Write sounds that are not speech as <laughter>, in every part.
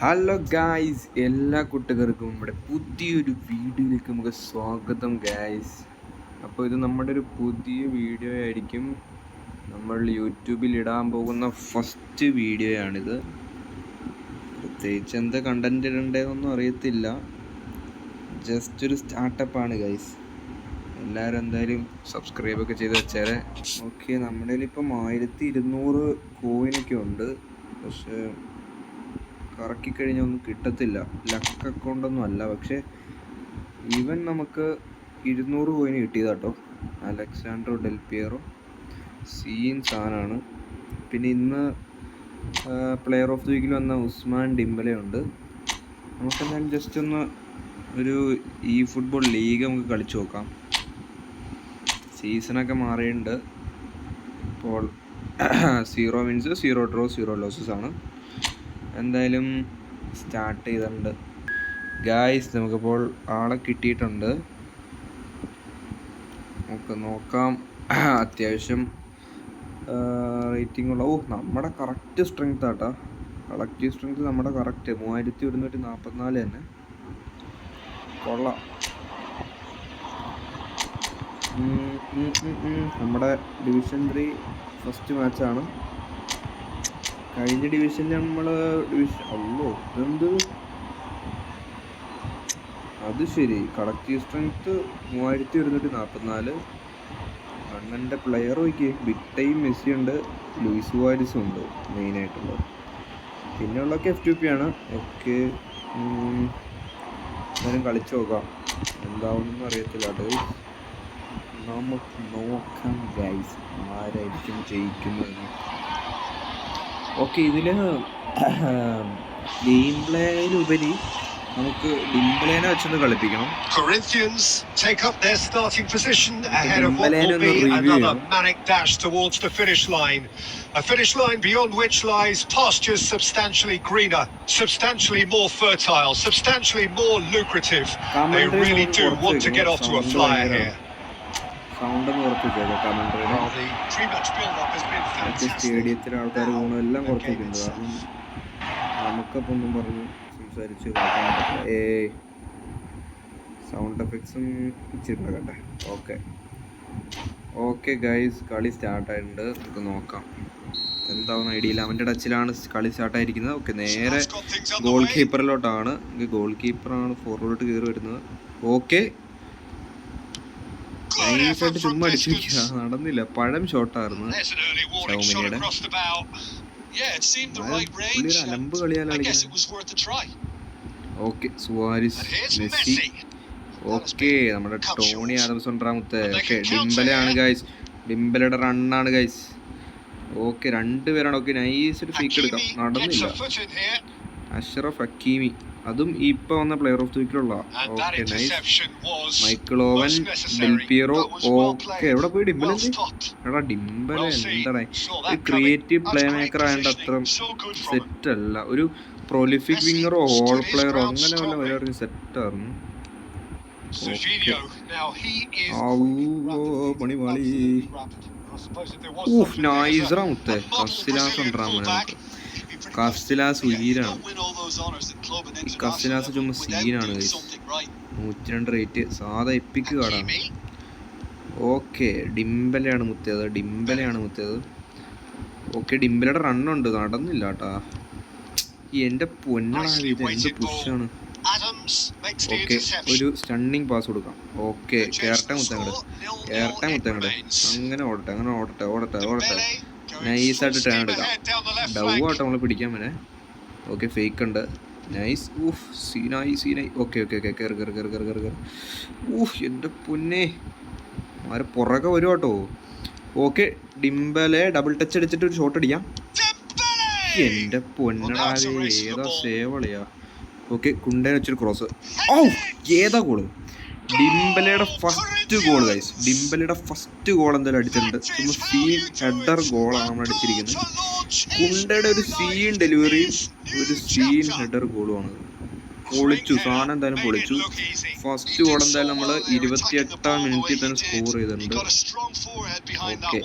Hello guys എല്ലാ കൂട്ടുകാർക്കും നമ്മുടെ പുതിയൊരു വീഡിയോയിലേക്ക് നമുക്ക് സ്വാഗതം ഗായ്സ് അപ്പോൾ ഇത് നമ്മുടെ ഒരു പുതിയ വീഡിയോ ആയിരിക്കും. നമ്മൾ യൂട്യൂബിൽ ഇടാൻ പോകുന്ന ഫസ്റ്റ് വീഡിയോയാണിത്. പ്രത്യേകിച്ച് എന്താ കണ്ടന്റ് ഇടണ്ടതെന്നൊന്നും അറിയത്തില്ല. ജസ്റ്റ് ഒരു സ്റ്റാർട്ടപ്പാണ് ഗൈസ് എല്ലാവരും എന്തായാലും സബ്സ്ക്രൈബ് ഒക്കെ ചെയ്ത് വെച്ചാൽ ഓക്കെ നമ്മുടെ ഇപ്പം ആയിരത്തി ഇരുന്നൂറ് കോയിനൊക്കെ ഉണ്ട്. പക്ഷേ കറക്കി കഴിഞ്ഞാൽ ഒന്നും കിട്ടത്തില്ല. ലക്ക് അക്കൗണ്ടൊന്നും അല്ല. പക്ഷേ ഇവൻ നമുക്ക് ഇരുന്നൂറ് കോയിന് കിട്ടിയതാട്ടോ അലക്സാൻഡ്രോ ഡെൽപിയറോ. സീൻ സാനാണ്. പിന്നെ ഇന്ന് പ്ലെയർ ഓഫ് ദി വീക്കിൽ വന്ന ഉസ്മാൻ ഡിംബലെ ഉണ്ട് നമുക്കെന്തായാലും ജസ്റ്റ് ഒന്ന് ഒരു ഈ ഫുട്ബോൾ ലീഗ് നമുക്ക് കളിച്ചു നോക്കാം. സീസണൊക്കെ മാറിയിട്ടുണ്ട്. ഇപ്പോൾ zero wins zero draw zero losses ആണ്. എന്തായാലും സ്റ്റാർട്ട് ചെയ്തിട്ടുണ്ട്. ഗായ്സ് നമുക്കിപ്പോൾ ആളെ കിട്ടിയിട്ടുണ്ട്. നമുക്ക് നോക്കാം. <clears throat> അത്യാവശ്യം റേറ്റിംഗ് ഉള്ള ഓ നമ്മുടെ കറക്റ്റ് സ്ട്രെങ്ത് ആട്ടാ. കളക്റ്റീവ് സ്ട്രെങ്ത് നമ്മുടെ കറക്റ്റ് മൂവായിരത്തി ഒരുന്നൂറ്റി നാൽപ്പത്തിനാല് തന്നെ കൊള്ളാം. നമ്മുടെ ഡിവിഷൻ ത്രീ ഫസ്റ്റ് മാച്ചാണ് കഴിഞ്ഞ ഡിവിഷനിൽ നമ്മൾ ഡിവിഷൻ അല്ലോ ഇതെന്ത്? അത് ശരി. കളക്റ്റീവ് സ്ട്രെങ്ത് മൂവായിരത്തി ഒരുന്നൂറ്റി നാൽപ്പത്തിനാല് അണ്ണന്റെ പ്ലെയർ നോക്കി ബിറ്റയും മെസ്സി ഉണ്ട് ലൂയിസ് വാരിസും ഉണ്ട് മെയിനായിട്ടുള്ളത് പിന്നെയുള്ളതൊക്കെ എഫ് ടു പി ആണ്. ഓക്കെ. എന്തായാലും കളിച്ചു നോക്കാം. എന്താവുമെന്ന് അറിയത്തില്ല. അത് നമുക്ക് നോക്കാം ഗൈസ് ആരായിരിക്കും ജയിക്കുന്നതെന്ന്. ഓക്കെ ഇതിൽ <clears throat> ഗെയിം പ്ലേയിലുപരി നമുക്ക് ഡിംപ്ലേനെ വെച്ചൊന്ന് കളിപ്പിക്കണം Corinthians take up their starting position ahead of what Dembele will be ഒന്ന് review another ചെയ്യണം. manic dash towards the finish line. A finish line beyond which lies pastures substantially greener, substantially more fertile, substantially more lucrative. They Commentary really ഒന്ന് do കുറച്ച് want to get off to a sound flyer ഭയങ്കര- here. Sound ഒന്ന് കുറച്ച് വെച്ചേക്കാം കമൻട്രിയുടെ മറ്റേ സ്റ്റേഡിയത്തിലെ ആൾക്കാർ ഊണും എല്ലാം കുറച്ച് വെക്കുന്നുണ്ട് കാരണം നമുക്കപ്പോൾ ഒന്നും പറഞ്ഞ് സംസാരിച്ച് കളിക്കാൻ പറ്റില്ല. ഏ സൗണ്ട് എഫക്ട്സും ഇച്ചിരി ഓക്കെ ഓക്കെ ഗൈസ് കളി സ്റ്റാർട്ടായിട്ടുണ്ട് നമുക്ക് നോക്കാം. എന്താവുന്ന ഐഡിയ ഇല്ല. അവന്റെ ടച്ചിലാണ് കളി സ്റ്റാർട്ടായിരിക്കുന്നത് ഓക്കെ നേരെ ഗോൾ. കീപ്പറിലോട്ടാണ് ഗോൾ കീപ്പറാണ് ഫോർവേഡ് കയറി വരുന്നത്. ഓക്കെ അങ്ങനെയായിട്ട് ചുമ്മാ അടിച്ചിരിക്കുക നടന്നില്ല. പഴം ഷോട്ടായിരുന്നു ഷൗമിനിയുടെ അലമ്പ് കളിയാലാണ് ഓക്കെ സുവാരിസ് മെസ്സി. ഓക്കെ നമ്മുടെ ടോണി ആദംസ് ഒൻപതാമത്തെ ഓക്കെ ഡിംബലാണ് ഗൈസ് ഡിംബലയുടെ റണ്ണാണ് ഗൈസ് ഓക്കെ രണ്ടുപേരാണ്. ഓക്കെ നൈസ് ഒരു ഫീക്ക് എടുക്കാം. നടന്നില്ല. അഷറഫ് അക്കീമി അതും ഇപ്പൊ വന്ന player of the വീക്കിലുള്ള okay Michael Owen Del Piero okay എവിടെ പോയി ഡിംബൽ എടാ ഡിംബൽ എന്താണ് ഒരു ക്രിയേറ്റീവ് പ്ലേ മേക്കർ ആയതുകൊണ്ട് അത്ര സെറ്റ് അല്ല. ഒരു പ്രോലിഫിക് വിങ്ങറോ ഓൾ പ്ലെയറോ അങ്ങനെ വല്ല വരും സെറ്റ് ആയിരുന്നു പണിവാളി നൈസ് റൗത്തെ കസ്റ്റിലാസ് ഉയരാണ് Win ചുമ ചുമ്മാ സീനാണ് നൂറ്റി. നൂറ്റിരണ്ട് റേറ്റ് സാധാ എപ്പിക്ക് കാടാണ്. ഓക്കെ ഡിംബലയാണ് മുത്തിയത്. ഡിംബലയാണ് മുത്തിയത്. ഓക്കെ ഡിംബലയുടെ റണ്ണുണ്ട് നടന്നില്ല കേട്ടാ എന്റെ പൊന്നാണ് ഇത്. എന്ത് പുഷാണ് ഓക്കെ ഒരു സ്റ്റണ്ണിങ് പാസ് കൊടുക്കാം. ഓക്കെ കേരട്ടെ മുത്തങ്ങട്. കേരട്ടെ മുത്തങ്ങട്. അങ്ങനെ ഓടട്ടെ അങ്ങനെ ഓടട്ടെ ഓടട്ടെ ഓടട്ടെ. നൈസായിട്ട് ആയിട്ട് ടേൺ എടുക്കാം. ഡൗ ആട്ടോ നമ്മൾ പിടിക്കാൻ വരെ ഓക്കെ ഫേക്ക് ഉണ്ട്. നൈസ് ഊഫ് സീനായി സീനായി ഓക്കെ ഓക്കെ ഓക്കെ കയറി കയറി കയറി കയറി കയറി കയറി ഊഫ് എന്റെ പൊന്നെ. ആരെ പുറകെ വരും കേട്ടോ. ഓക്കെ ഡിംബലെ ഡബിൾ ടച്ച് അടിച്ചിട്ട് ഒരു ഷോട്ട് അടിക്കാം! എന്റെ പൊന്നടാവേ ഏതാ ball. സേവളിയാ ഓക്കെ കുണ്ടേനെ വെച്ചൊരു ക്രോസ് ഓ ഏതാ ഗോൾ ഡിംബലയുടെ ഫസ്റ്റ് ഗോൾ ഗൈസ് ഡിംബലിയുടെ ഫസ്റ്റ് ഗോൾ എന്തായാലും അടിച്ചിട്ടുണ്ട്. സീ സീൻ ഹെഡർ ഗോളാണ് നമ്മൾ അടിച്ചിരിക്കുന്നത്. കുണ്ടയുടെ ഒരു സീൻ ഡെലിവറി ഒരു സീൻ ഹെഡർ ഗോളുമാണ് പൊളിച്ചു. സാധനം എന്തായാലും പൊളിച്ചു. ഫസ്റ്റ് ഗോൾ എന്തായാലും നമ്മൾ ഇരുപത്തി എട്ടാം മിനിറ്റിൽ തന്നെ സ്കോർ ചെയ്തിട്ടുണ്ട്. He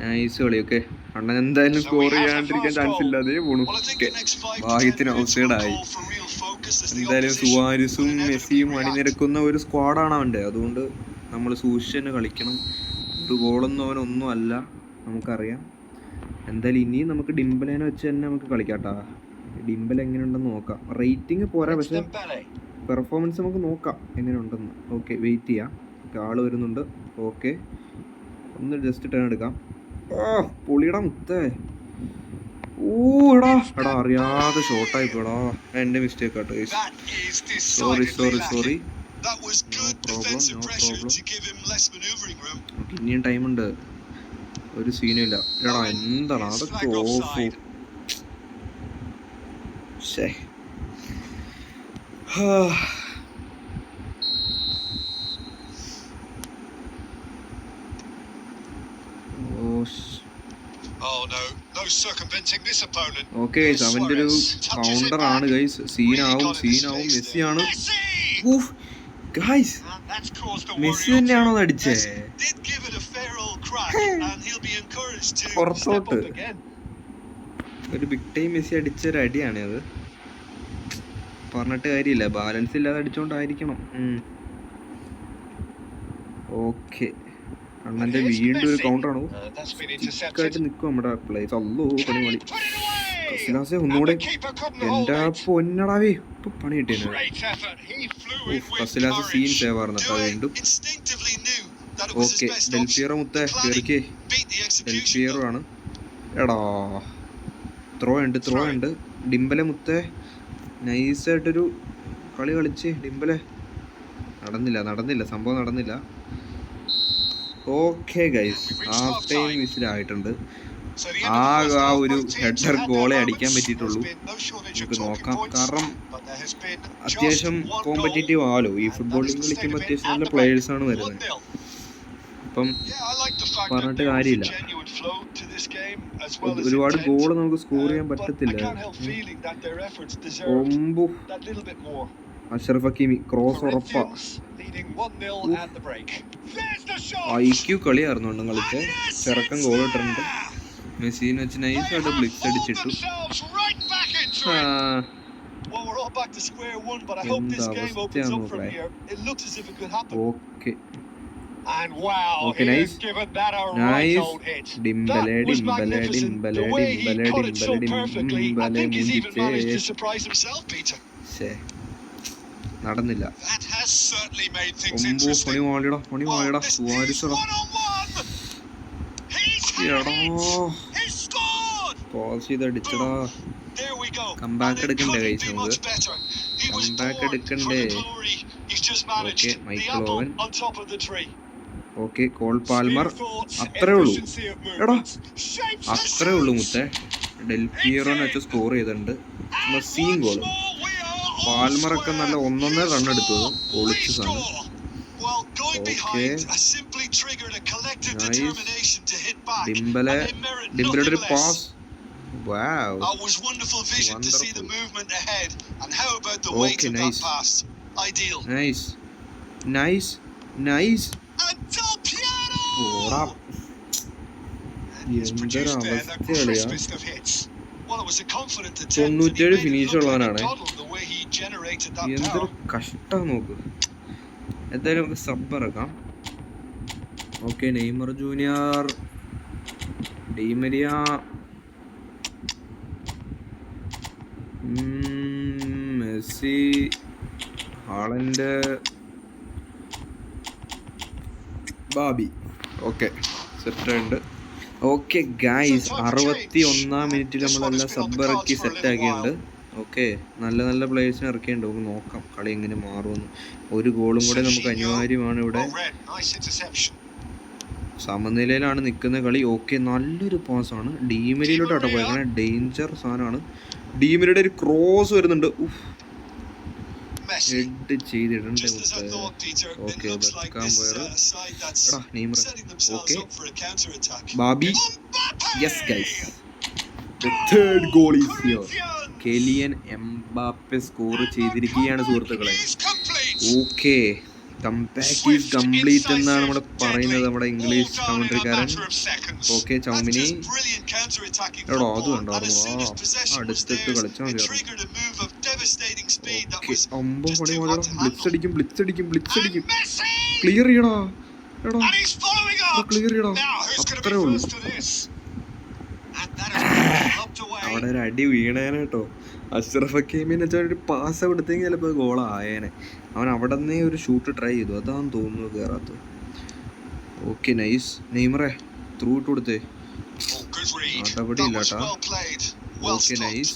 നൈസ് കളി. ഓക്കെ അണ്ണൻ എന്തായാലും സ്കോർ ചെയ്യാണ്ടിരിക്കാൻ ചാൻസ് ഇല്ലാതെ പോണു ഭാഗ്യത്തിന് ഔട്ട്സൈഡായി എന്തായാലും സുവാരിസും മെസ്സിയും. അണിനിരക്കുന്ന ഒരു സ്ക്വാഡാണ് അവന്റെ. അതുകൊണ്ട് നമ്മൾ സൂക്ഷിച്ച് തന്നെ കളിക്കണം. ഒരു ഗോളൊന്നും അവനൊന്നും അല്ല നമുക്കറിയാം. എന്തായാലും ഇനിയും നമുക്ക് ഡിംബലേനെ വെച്ച് തന്നെ നമുക്ക് കളിക്കാട്ടാ. ഡിംബൽ എങ്ങനെയുണ്ടെന്ന് നോക്കാം. റേറ്റിംഗ് പോരാ പക്ഷേ പെർഫോമൻസ് നമുക്ക് നോക്കാം എങ്ങനെയുണ്ടെന്ന്. ഓക്കെ വെയിറ്റ് ചെയ്യാം. ആൾ ആൾ വരുന്നുണ്ട്. ഓക്കെ ഒന്ന് ജസ്റ്റ് ടേൺ എടുക്കാം. ഓ പൊളിയുടെ മുത്തേ ഓ എടാ എടാ അറിയാതെ ഷോർട്ടായി പോടാ എന്റെ മിസ്റ്റേക്ക് ആട്ടോ സോറി സോറി. Sorry room. ഇനിയും ടൈമുണ്ട് ഒരു സീനും ഇല്ല എടാ എന്താണ് അതൊക്കെ ഓഫ്. ശേ ഓക്കെ അവന്റെ ഒരു കൗണ്ടർ ആണ് ഗൈസ് സീനാവും സീനാവും മെസ്സിയാണ് ഗൈസ് മെസ്സി തന്നെയാണോ അടിച്ചേ? പുറത്തോട്ട്. ഒരു ബിഗ് ടൈം മെസ്സി അടിച്ച ഒരു അടിയാണ് അത്. പറഞ്ഞിട്ട് കാര്യമില്ല. ബാലൻസ് ഇല്ലാതെ അടിച്ചോണ്ടായിരിക്കണം. ഓക്കെ അണ്ണന്റെ വീണ്ടും ഒരു കൗണ്ടറാണ് Uh, ആയിട്ട്. നിൽക്കും നമ്മുടെ പ്ലേസ് അല്ലോ പണി! കസിലാസെ ഒന്നുകൂടെ എന്റെ പൊന്നടാവേ ഇപ്പൊ പണി കിട്ടിയത് കസിലാസ് സീൻ. സേവ് കേട്ടോ വീണ്ടും. ഓക്കെ. ഡെൽഫിയറോ മുത്തേ കയറിക്കേ. ഡെൽഫിയറോ. ആണ്. എടാ ത്രോ ഉണ്ട് ത്രോ ഉണ്ട്. ഡിംബലെ മുത്തേ നൈസായിട്ടൊരു കളി കളിച്ച് ഡിംബലെ. നടന്നില്ല നടന്നില്ല. സംഭവം നടന്നില്ല. Okay guys half time missed ആയിട്ടുണ്ട്. ആ ആ ഒരു ഹെഡർ ഗോളെ അടിക്കാൻ പറ്റിയിട്ടുള്ളൂ. നോക്കാം. കാരണം അത്യാവശ്യം കോമ്പറ്റേറ്റീവ് ആലോ ഈ ഫുട്ബോളിൽ കളിക്കുമ്പോൾ അത്യാവശ്യം നല്ല ആണ് വരുന്നത്. അപ്പം പറഞ്ഞിട്ട് കാര്യമില്ല. ഒരുപാട് ഗോൾ നമുക്ക് സ്കോർ ചെയ്യാൻ പറ്റത്തില്ല. അഷറഫ് ഹക്കീമി ക്രോസ് ഉറപ്പ. ഐ ക്യൂ കളിയായിരുന്നു നിങ്ങൾക്ക് ചെറുക്കം ഗോൾ ഇട്ടിട്ടുണ്ട്. മെസ്സീനെ വെച്ച് നൈസായിട്ട് ബ്ലിക്സ് അടിച്ചിട്ടു. ഡിംബലേ നടന്നില്ല. അത്രേ ഉള്ളൂ. മുത്തേ. ഡൽഹിയറോ സ്കോർ ചെയ്തിട്ടുണ്ട്. പാൽമറൊക്കെ നല്ല. ഒന്നൊന്നര റൺ എടുത്തത് പൊളിച്ച സാധനം. ഡിംബലെ ഡിംബലയുടെ ഒരു pass Wow. Oh, it was wonderful vision wonderful. to see the movement ahead. And how about the Okay, weight of nice. that pass? Ideal. Nice. Nice. Nice. And Del Piero! ഓടാ തൊണ്ണൂറ്റേഴ് ഫിനിഷുള്ളവനാണ് എന്തൊരു കഷ്ട നോക്ക്. എന്തായാലും നമുക്ക് sub ഇറക്കാം. Okay Neymar junior Di Maria. Messi Haaland ബാബി. Okay സെറ്റുണ്ട് okay guys അറുപത്തി ഒന്നാം മിനിറ്റിൽ നമ്മളെല്ലാം സബ് ഇറക്കി സെറ്റ് ആക്കിയിട്ടുണ്ട്. ഓക്കെ നല്ല നല്ല പ്ലേയേഴ്സിനെ ഇറക്കിയിട്ടുണ്ട്. നമുക്ക് നോക്കാം കളി എങ്ങനെ മാറുമെന്ന്. ഒരു ഗോളും കൂടെ നമുക്ക് അനിവാര്യമാണ് ഇവിടെ. സമനിലയിലാണ് നിൽക്കുന്ന കളി. ഓക്കെ നല്ലൊരു പാസ്സാണ് ഡീമരിയിലോട്ടാണ് പോയത് ഡേഞ്ചർ സാധനമാണ്. ഡീമരിയുടെ ഒരു ക്രോസ് വരുന്നുണ്ട്. ഉഫ്. ഹെഡ് ചെയ്തിടണ്ട ഓക്കെ ബർക്കാൻ പോയറൊക്കെ ബാബി yes guys third goal is your Kylian Mbappe score ചെയ്തിരിക്കുകയാണ് സുഹൃത്തുക്കളെ. ഓക്കേ കംപ്ലീറ്റ് എന്നാണ് നമ്മുടെ പറയുന്നത് നമ്മുടെ ഇംഗ്ലീഷ് കമൻട്രിക്കാരൻ ഓക്കെ ചൗമിനി എടോ അത് വേണ്ട അടുത്തിട്ട് കളിച്ചാൽ മതി ഒമ്പത് മണി മുതൽ ബ്ലിറ്റ്സ് അടിക്കും ബ്ലിറ്റ്സ് അടിക്കും ബ്ലിറ്റ്സ് അടിക്കും. ക്ലിയർ ചെയ്യണോ എടോ. ക്ലിയർ ചെയ്യണോ അത്രേ ഉള്ളൂ. അവിടെ ഒരു അടി വീണേനെ കേട്ടോ. അഷ്റഫ് ഹക്കീമിന് വെച്ചാൽ ഒരു പാസ് കൊടുത്തെങ്കിൽ ചിലപ്പോൾ ഗോളായേനെ അവൻ അവിടെ നിന്നേ ഒരു ഷൂട്ട് ട്രൈ ചെയ്തു. അതാന്ന് തോന്നുന്നു കയറാത്തത് ഓക്കെ നൈസ് നെയ്മറേ ത്രൂ ഇട്ട് കൊടുത്തേ. നടപടി ഇല്ല okay nice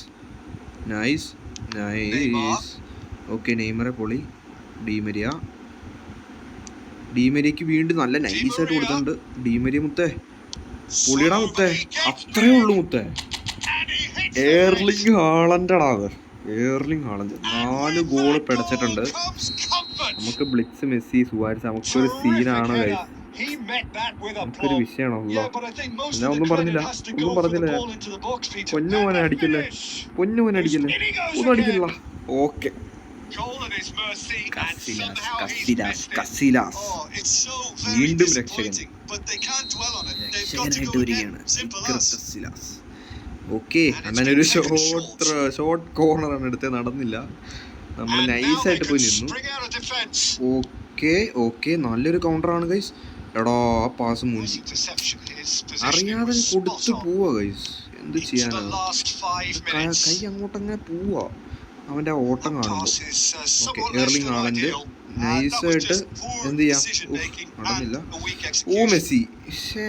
nice nice okay നെയ്മറെ പൊളി. Di Maria. ഡീമരിയക്ക് വീണ്ടും നല്ല നൈസായിട്ട് കൊടുത്തിട്ടുണ്ട്. ഡീമരിയ മുത്തേ. പൊളിയടാ മുത്തേ. അത്രേ ഉള്ളൂ മുത്തേ. എയർലിംഗ് ഹാളന്റെടാ അത്. എയർലിംഗ് ഹാളഞ്ച് നാല് ഗോൾ പിടച്ചിട്ടുണ്ട്. നമുക്ക് ബ്ലിറ്റ്സ് മെസ്സി സുവാരിച്ച് നമുക്കൊരു സീനാണ് കൈ നമുക്കൊരു വിഷയമാണല്ലോ ഞാൻ ഒന്നും പറഞ്ഞില്ല. ഒന്നും പറഞ്ഞില്ല. പൊന്നു മോനെ അടിക്കില്ലേ? പൊന്നു മോനെ അടിക്കില്ലേ? ഒന്നും അടിക്കില്ല. ഓക്കെ. വീണ്ടും രക്ഷകൻ രക്ഷകനായിട്ട് വരികയാണ്. ഓക്കെ അങ്ങനെ ഒരു ഷോർട്ട് ഷോർട്ട് കോർണറാണ് എടുത്തത് നടന്നില്ല. നമ്മൾ നൈസായിട്ട് പോയി നിന്നു. ഓക്കെ ഓക്കെ നല്ലൊരു കൗണ്ടറാണ് ഗൈസ് എടാ ആ പാസ് മൂഞ്ചി അറിയാതെ കൊടുത്തു പോവാ ഗൈസ് എന്ത് ചെയ്യാനാണ് ക- കൈ അങ്ങോട്ട് അങ്ങനെ പോവാ. അവന്റെ ഓട്ടം കാണുമ്പോൾ ഓക്കെ എർലിംഗ് ആളന്റെ നൈസായിട്ട് എന്ത് ചെയ്യാം? നടന്നില്ല. ഓ മെസ്സി. ഷേ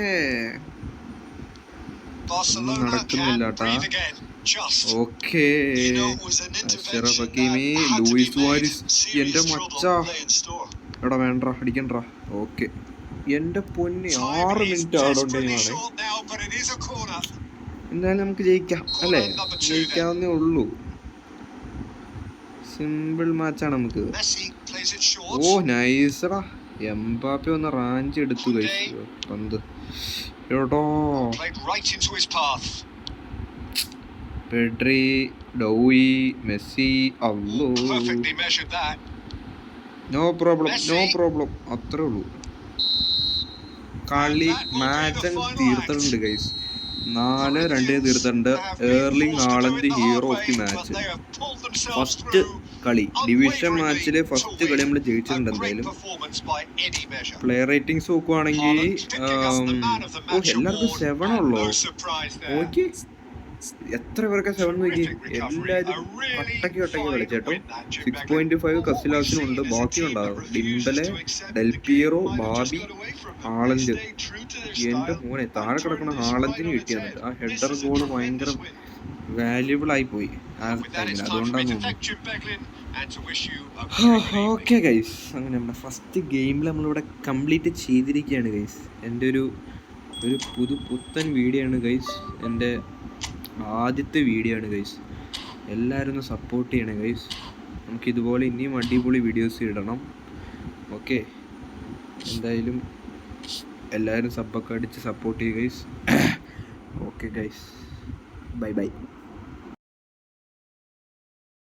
നടക്കുന്നില്ല. Okay Achraf Hakimi Luis Suarez എന്റെ മച്ചാ. എടാ വേണ്ട അടിക്കണ്ട. ഓക്കെ എന്റെ പൊന്നി ആറ് മിനിറ്റ് ആടോണ്ട് എന്തായാലും നമുക്ക് ജയിക്കാം അല്ലേ? ജയിക്കാവുന്നേ ഉള്ളൂ. സിമ്പിൾ മാച്ചാണ് നമുക്ക്. ഓ നൈസറാ എംബാപ്പെ ഒന്ന് റാഞ്ച് എടുത്തു കഴിച്ചു പന്ത്. എടോ പെഡ്രി ഡോയി മെസ്സി അല്ലോ നോ പ്രോബ്ലം നോ പ്രോബ്ലം അത്രേ ഉള്ളൂ. കളി മാച്ച് തീർത്തിട്ടുണ്ട് ഗൈസ് നാല് രണ്ടേ തീർത്തണ്ട്. Erling ആളന്റെ hero of the match first കളി ഡിവിഷൻ മാച്ചിലെ ഫസ്റ്റ് കളി നമ്മൾ ജയിച്ചിട്ടുണ്ട് എന്തായാലും. പ്ലെയർ റേറ്റിംഗ്സ് നോക്കുവാണെങ്കിൽ എല്ലാവർക്കും സെവൻ ഉള്ളോ? ഓക്കെ. എത്ര പേർക്ക് സെവൻ നോക്കി? എല്ലാവരും ഒട്ടക്കി ഒട്ടക്കി കളിച്ചേട്ടോ സിക്സ് പോയിന്റ് ഫൈവ് കസിലാസിനുണ്ട് ബാക്കി ഉണ്ടാകും ഡിംബലെ ഡെൽപിയറോ ബാബി ഹാളഞ്ച് എന്റെ മോനെ താഴെ കിടക്കണ ഹാളഞ്ചിന് കിട്ടിയാൽ ആ ഹെഡർ ഗോൾ ഭയങ്കര വാല്യുബിൾ ആയി പോയി. ആ ടൈമിൽ അതുകൊണ്ടാണ് ഓക്കെ ഗൈസ് അങ്ങനെ നമ്മുടെ ഫസ്റ്റ് ഗെയിമിൽ നമ്മളിവിടെ കംപ്ലീറ്റ് ചെയ്തിരിക്കുകയാണ് ഗൈസ് എന്റെ ഒരു ഒരു പുതു പുത്തൻ വീഡിയോ ആണ് ഗൈസ് എന്റെ ആദ്യത്തെ വീഡിയോ ആണ് ഗൈസ് എല്ലാവരും ഒന്ന് സപ്പോർട്ട് ചെയ്യണേ ഗൈസ് നമുക്കിതുപോലെ ഇനിയും അടിപൊളി വീഡിയോസ് ഇടണം. ഓക്കെ എന്തായാലും എല്ലാവരും സബ്ബൊക്കെ അടിച്ച് സപ്പോർട്ട് ചെയ്യുക guys okay guys bye bye